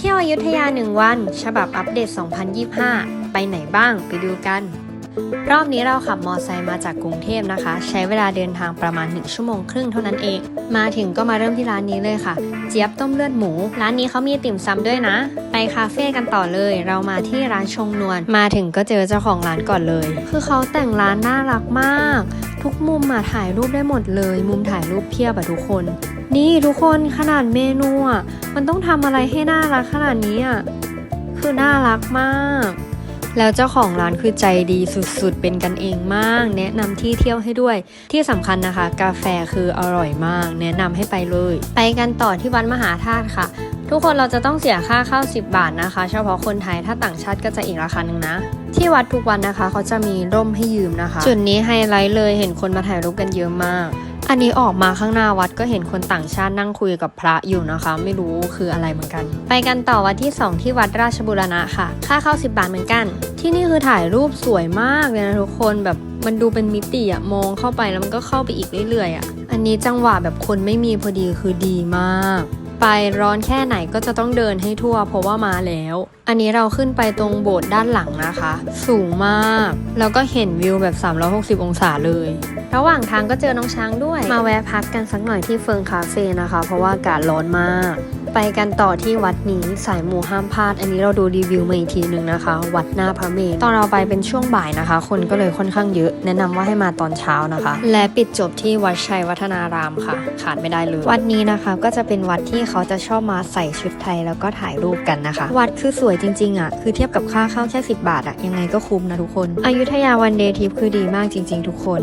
เที่ยวอยุธยา 1 วัน ฉบับอัปเดต 2025 ไปไหนบ้างไปดูกัน รอบนี้เราขับมอไซค์มาจากกรุงเทพนะคะ ใช้เวลาเดินทางประมาณ 1 ชั่วโมงครึ่งเท่านั้นเอง มาถึงก็มาเริ่มที่ร้านนี้เลยค่ะ เจี๊ยบต้มเลือดหมู ร้านนี้เขามีติ่มซำด้วยนะ ไปคาเฟ่กันต่อเลย เรามาที่ร้านชงนวล มาถึงก็เจอเจ้าของร้านก่อนเลย คือเขาแต่งร้านน่ารักมาก ทุกมุมมาถ่ายรูปได้หมดเลย มุมถ่ายรูปเพียบอะทุกคน นี่ทุกคนขนาดเมนูอะมันต้องทำอะไรให้น่ารักขนาดนี้อะคือน่ารักมาก แล้วเจ้าของร้านคือใจดีสุดๆ เป็นกันเองมาก แนะนำที่เที่ยวให้ด้วย ที่สำคัญนะคะ กาแฟคืออร่อยมาก แนะนำให้ไปเลย ไปกันต่อที่วัดมหาธาตุค่ะ ทุกคนเราจะต้องเสียค่าเข้า 10 บาทนะคะ เฉพาะคนไทยถ้าต่างชาติก็จะอีกราคาหนึ่งนะที่วัดทุกวันนะคะ เขาจะมีร่มให้ยืมนะคะ จุดนี้ไฮไลท์เลยเห็นคนมาถ่ายรูปกันเยอะมาก อันนี้ออกมาข้างหน้าวัดก็เห็นคนต่างชาตินั่งคุยกับพระอยู่นะคะ ไม่รู้คืออะไรเหมือนกัน ไปกันต่อวัดที่ 2 ที่วัดราชบุรณะค่ะ ค่าเข้า 10 บาทเหมือนกัน ที่นี่คือถ่ายรูปสวยมากเลยนะทุกคนแบบมันดูเป็นมิติอะมองเข้าไปแล้วมันก็เข้าไปอีกเรื่อยๆอะอันนี้จังหวะแบบคนไม่มีพอดีคือดีมากไปร้อนแค่ไหนก็จะต้องเดินให้ทั่วเพราะว่ามาแล้ว อันนี้เราขึ้นไปตรงโบสถ์ด้านหลังนะคะ สูงมาก แล้วก็เห็นวิวแบบ 360 องศาเลยระหว่างทางก็เจอน้องช้างด้วย มาแวะพักกันสักหน่อยที่เฟิงคาเฟ่นะคะ เพราะว่าอากาศร้อนมาก ไปกันต่อที่วัดนี้สายหมู่ห้ามพลาด อันนี้เราดูรีวิวมาอีกทีหนึ่งนะคะ วัดหน้าพระเมรุตอนเราไปเป็นช่วงบ่ายนะคะ คนก็เลยค่อนข้างเยอะ แนะนำว่าให้มาตอนเช้านะคะ และปิดจบที่วัดชัยวัฒนารามค่ะ ขาดไม่ได้เลย วัดนี้นะคะก็จะเป็นวัดที่เขาจะชอบมาใส่ชุดไทยแล้วก็ถ่ายรูปกันนะคะ วัดคือสวยจริงๆอะคือเทียบกับค่าเข้าแค่10 บาทอะยังไงก็คุ้มนะทุกคน อยุธยาวันเดย์ทริปคือดีมากจริง ๆ ทุกคน